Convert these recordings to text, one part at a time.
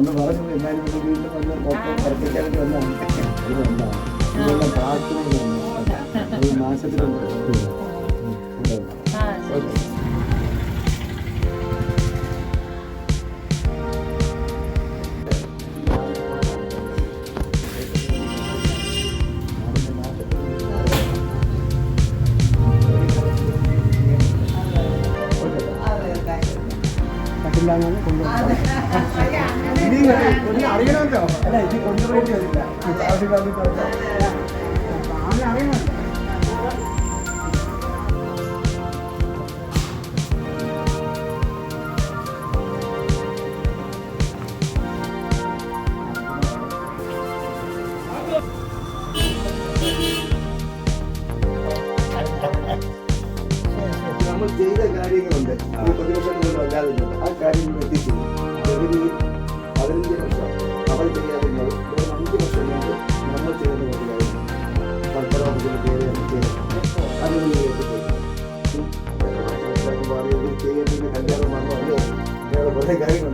എന്നാലും ഇത് വീണ്ടും വന്ന് മൊത്തം ഉറപ്പിക്കാൻ വേണ്ടി വന്നതാണ് ഇത് വന്നതാണ് ഇതെല്ലാം വന്നതാണ് ഒരു മാസത്തിലുണ്ട് കൊണ്ടുവന്നത് ഇനി ഒന്ന് അറിയണമല്ലോ അല്ല ഇത് കൊണ്ടുപോയിട്ട് വരില്ല ആദ്യം അറിയണമല്ലോ നമ്മൾ ചെയ്ത കാര്യങ്ങളുണ്ട്. ഈ പ്രതിപക്ഷത്തിൽ അല്ലാതെ ആ കാര്യങ്ങൾ പ്രകൃതി പതിനഞ്ച് വർഷം അവർ ചെയ്യാതിരുന്നത് വെറും അഞ്ച് വർഷം കൊണ്ട് നമ്മൾ കുറച്ച് കാര്യങ്ങൾ സർക്കാർ ചെയ്യേണ്ട കല്യാണം വന്നോ അല്ലേ വേറെ കുറേ കാര്യങ്ങളുണ്ടായിരുന്നു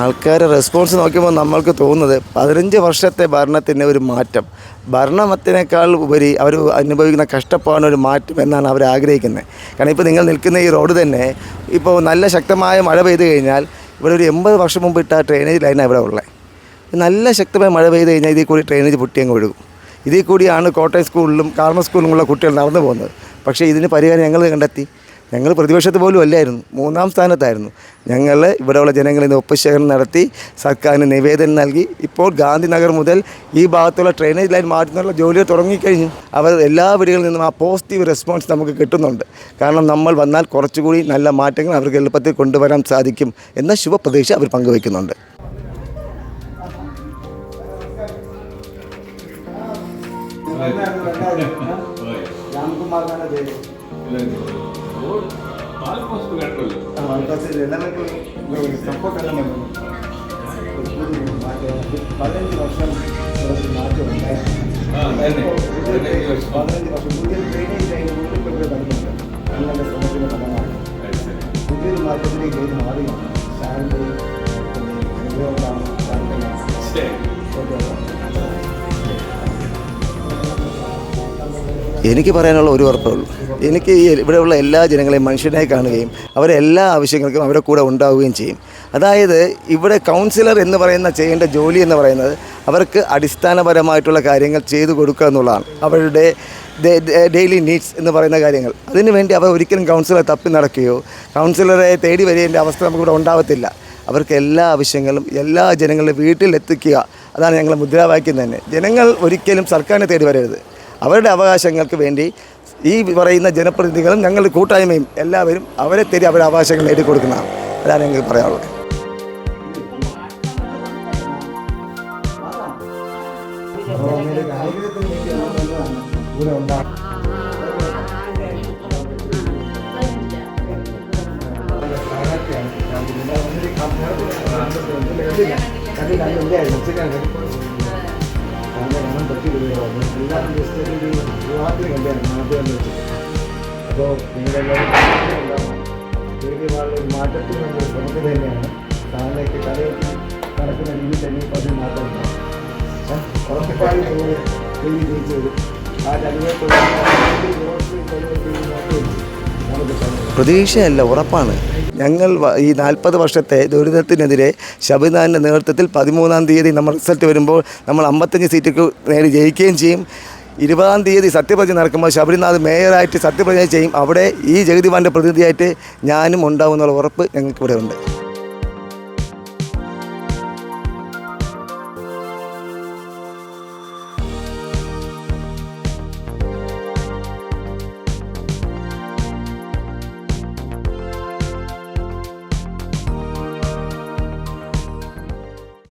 ആൾക്കാരെ റെസ്പോൺസ് നോക്കുമ്പോൾ നമ്മൾക്ക് തോന്നുന്നത് പതിനഞ്ച് വർഷത്തെ ഭരണത്തിന്റെ ഒരു മാറ്റം. ഭരണത്തിനേക്കാൾ ഉപരി അവർ അനുഭവിക്കുന്ന കഷ്ടപ്പാടിന് ഒരു മാറ്റം എന്നാണ് അവർ ആഗ്രഹിക്കുന്നത്. കാരണം ഇപ്പോൾ നിങ്ങൾ നിൽക്കുന്ന ഈ റോഡ് തന്നെ ഇപ്പോൾ നല്ല ശക്തമായ മഴ പെയ്തു കഴിഞ്ഞാൽ ഇവിടെ ഒരു എൺപത് വർഷം മുമ്പ് ഇട്ട ഡ്രെയിനേജ് ലൈനാണ് ഇവിടെ ഉള്ളത്. നല്ല ശക്തമായ മഴ പെയ്ത് കഴിഞ്ഞാൽ ഇതിൽ കൂടി ഡ്രെയിനേജ് പൊട്ടിയങ്ങ് ഒഴുകും. ഇതിൽ കൂടിയാണ് കോട്ടയം സ്കൂളിലും കാർമ സ്കൂളിലുമുള്ള കുട്ടികൾ നടന്നു പോകുന്നത്. പക്ഷേ ഇതിന് പരിഹാരം ഞങ്ങൾ കണ്ടെത്തി. ഞങ്ങൾ പ്രതിപക്ഷത്ത് പോലും അല്ലായിരുന്നു. മൂന്നാം സ്ഥാനത്തായിരുന്നു. ഞങ്ങൾ ഇവിടെയുള്ള ജനങ്ങളിൽ നിന്ന് ഒപ്പശേഖരം നടത്തി സർക്കാരിന് നിവേദനം നൽകി. ഇപ്പോൾ ഗാന്ധിനഗർ മുതൽ ഈ ഭാഗത്തുള്ള ഡ്രെയിനേജ് ലൈൻ മാറ്റുന്നുള്ള ജോലികൾ തുടങ്ങിക്കഴിഞ്ഞു. അവർ എല്ലാ വീടുകളിൽ നിന്നും ആ പോസിറ്റീവ് റെസ്പോൺസ് നമുക്ക് കിട്ടുന്നുണ്ട്. കാരണം നമ്മൾ വന്നാൽ കുറച്ചുകൂടി നല്ല മാറ്റങ്ങൾ അവർക്ക് എളുപ്പത്തിൽ കൊണ്ടുവരാൻ സാധിക്കും എന്ന ശുഭപ്രതീക്ഷ അവർ പങ്കുവയ്ക്കുന്നുണ്ട്. എനിക്ക് പറയാനുള്ള ഒരു ഉറപ്പേ ഉള്ളൂ. എനിക്ക് ഇവിടെയുള്ള എല്ലാ ജനങ്ങളെയും മനുഷ്യനായി കാണുകയും അവരെ എല്ലാ ആവശ്യങ്ങൾക്കും അവരുടെ കൂടെ ഉണ്ടാവുകയും ചെയ്യും. അതായത് ഇവിടെ കൗൺസിലർ എന്ന് പറയുന്ന ചെയ്യേണ്ട ജോലി എന്ന് പറയുന്നത് അവർക്ക് അടിസ്ഥാനപരമായിട്ടുള്ള കാര്യങ്ങൾ ചെയ്തു കൊടുക്കുക എന്നുള്ളതാണ്. അവരുടെ ഡെയിലി നീഡ്സ് എന്ന് പറയുന്ന കാര്യങ്ങൾ. അതിനുവേണ്ടി അവർ ഒരിക്കലും കൗൺസിലറെ തപ്പി നടക്കുകയോ കൗൺസിലറെ തേടി വരേണ്ട അവസ്ഥ നമുക്കിവിടെ ഉണ്ടാവത്തില്ല. അവർക്ക് എല്ലാ ആവശ്യങ്ങളും എല്ലാ ജനങ്ങളുടെ വീട്ടിലെത്തിക്കുക അതാണ് ഞങ്ങളുടെ മുദ്രാവാക്യം തന്നെ. ജനങ്ങൾ ഒരിക്കലും സർക്കാരിനെ തേടി വരരുത്. അവരുടെ അവകാശങ്ങൾക്ക് വേണ്ടി ഈ പറയുന്ന ജനപ്രതിനിധികളും ഞങ്ങളുടെ കൂട്ടായ്മയും എല്ലാവരും അവരെ തേടി അവരുടെ അവകാശങ്ങൾ നേടിക്കൊടുക്കുന്നതാണ് അതാണ് ഞങ്ങൾക്ക് പറയാനുള്ളത് അപ്പോൾ അങ്ങനെ ഒരു ആഗ്രഹത്തിന് വേണ്ടി നമ്മൾ കണ്ടാണ് കൂടെ ഉണ്ടാകും അപ്പോൾ നിങ്ങളെല്ലാവരും ഒരു മാറ്റത്തിന് വേണ്ടി ശ്രമിക്കുക തന്നെയാണ് താങ്കളേക്ക് കടയിൽ നടക്കുന്ന രീതിയിൽ തന്നെ ഇപ്പോൾ അതിൽ മാറ്റം ഉണ്ടാകും ഉറപ്പായും ജോലി ജയിച്ചു വരും ആ ജനങ്ങളെ ശ്രമിക്കാം പ്രതീക്ഷയല്ല ഉറപ്പാണ്. ഞങ്ങൾ ഈ നാൽപ്പത് വർഷത്തെ ദുരിതത്തിനെതിരെ ശബരിനാഥിന്റെ നേതൃത്വത്തിൽ പതിമൂന്നാം തീയതി നമ്മൾ റിസൾട്ട് വരുമ്പോൾ നമ്മൾ അമ്പത്തഞ്ച് സീറ്റുകൾ നേടി ജയിക്കുകയും ചെയ്യും. ഇരുപതാം തീയതി സത്യപ്രതിജ്ഞ നടക്കുമ്പോൾ ശബരിനാഥ് മേയറായിട്ട് സത്യപ്രതിജ്ഞ ചെയ്യും. അവിടെ ഈ ജഗതിവാന്റെ പ്രതിനിധിയായിട്ട് ഞാനും ഉണ്ടാവും എന്നുള്ള ഉറപ്പ് ഞങ്ങൾക്കിവിടെ ഉണ്ട്